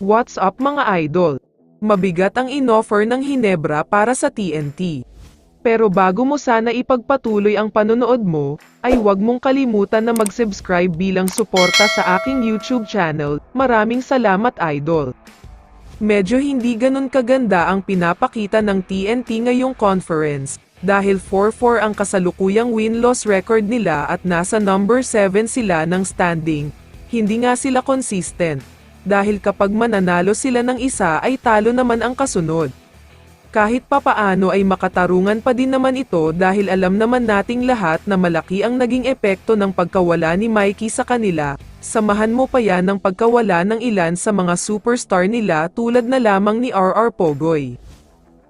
What's up mga idol? Mabigat ang inoffer ng Hinebra para sa TNT. Pero bago mo sana ipagpatuloy ang panonood mo, ay huwag mong kalimutan na mag-subscribe bilang suporta sa aking YouTube channel. Maraming salamat idol. Medyo hindi ganun kaganda ang pinapakita ng TNT ngayong conference, dahil 4-4 ang kasalukuyang win-loss record nila at nasa number 7 sila ng standing. Hindi nga sila consistent, dahil kapag mananalo sila ng isa ay talo naman ang kasunod. Kahit papaano ay makatarungan pa din naman ito dahil alam naman nating lahat na malaki ang naging epekto ng pagkawala ni Mikey sa kanila, samahan mo pa yan ng pagkawala ng ilan sa mga superstar nila tulad na lamang ni RR Pogoy.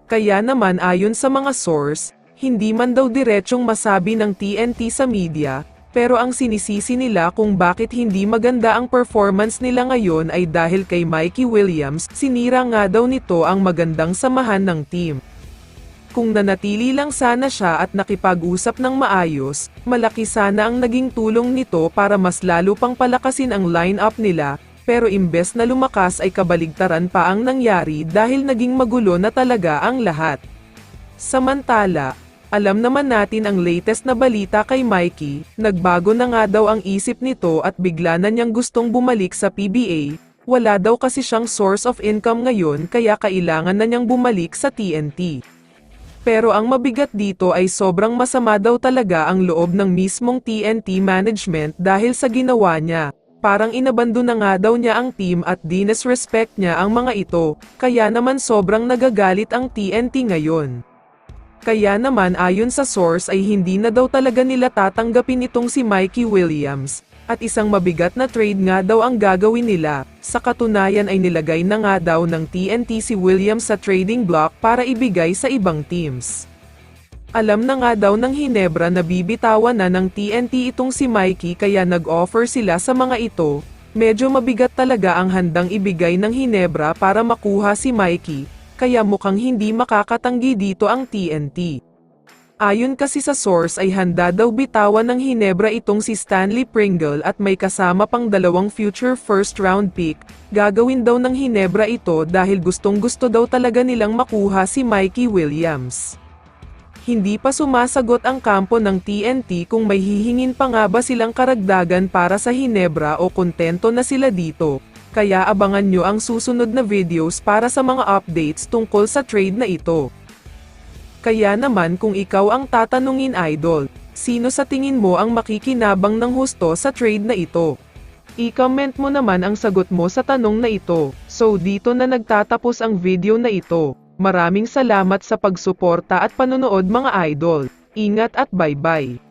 Kaya naman ayon sa mga source, hindi man daw diretsyong masabi ng TNT sa media, pero ang sinisisi nila kung bakit hindi maganda ang performance nila ngayon ay dahil kay Mikey Williams, sinira nga daw nito ang magandang samahan ng team. Kung nanatili lang sana siya at nakipag-usap ng maayos, malaki sana ang naging tulong nito para mas lalo pang palakasin ang line-up nila, pero imbes na lumakas ay kabaligtaran pa ang nangyari dahil naging magulo na talaga ang lahat. Samantala, alam naman natin ang latest na balita kay Mikey, nagbago na nga daw ang isip nito at bigla na niyang gustong bumalik sa PBA, wala daw kasi siyang source of income ngayon kaya kailangan na niyang bumalik sa TNT. Pero ang mabigat dito ay sobrang masama daw talaga ang loob ng mismong TNT management dahil sa ginawa niya. Parang inabando na nga daw niya ang team at dinesrespect niya ang mga ito, kaya naman sobrang nagagalit ang TNT ngayon. Kaya naman ayon sa source ay hindi na daw talaga nila tatanggapin itong si Mikey Williams, at isang mabigat na trade nga daw ang gagawin nila, sa katunayan ay nilagay na nga daw ng TNT si Williams sa trading block para ibigay sa ibang teams. Alam na nga daw ng Hinebra na bibitawan na ng TNT itong si Mikey kaya nag-offer sila sa mga ito, medyo mabigat talaga ang handang ibigay ng Hinebra para makuha si Mikey, kaya mukhang hindi makakatanggi dito ang TNT. Ayon kasi sa source ay handa daw bitawan ng Hinebra itong si Stanley Pringle at may kasama pang dalawang future first round pick, gagawin daw ng Hinebra ito dahil gustong gusto daw talaga nilang makuha si Mikey Williams. Hindi pa sumasagot ang kampo ng TNT kung may hihingin pa nga ba silang karagdagan para sa Hinebra o kontento na sila dito, kaya abangan nyo ang susunod na videos para sa mga updates tungkol sa trade na ito. Kaya naman kung ikaw ang tatanungin idol, sino sa tingin mo ang makikinabang ng husto sa trade na ito? I-comment mo naman ang sagot mo sa tanong na ito. So dito na nagtatapos ang video na ito. Maraming salamat sa pagsuporta at panonood mga idol. Ingat at bye-bye.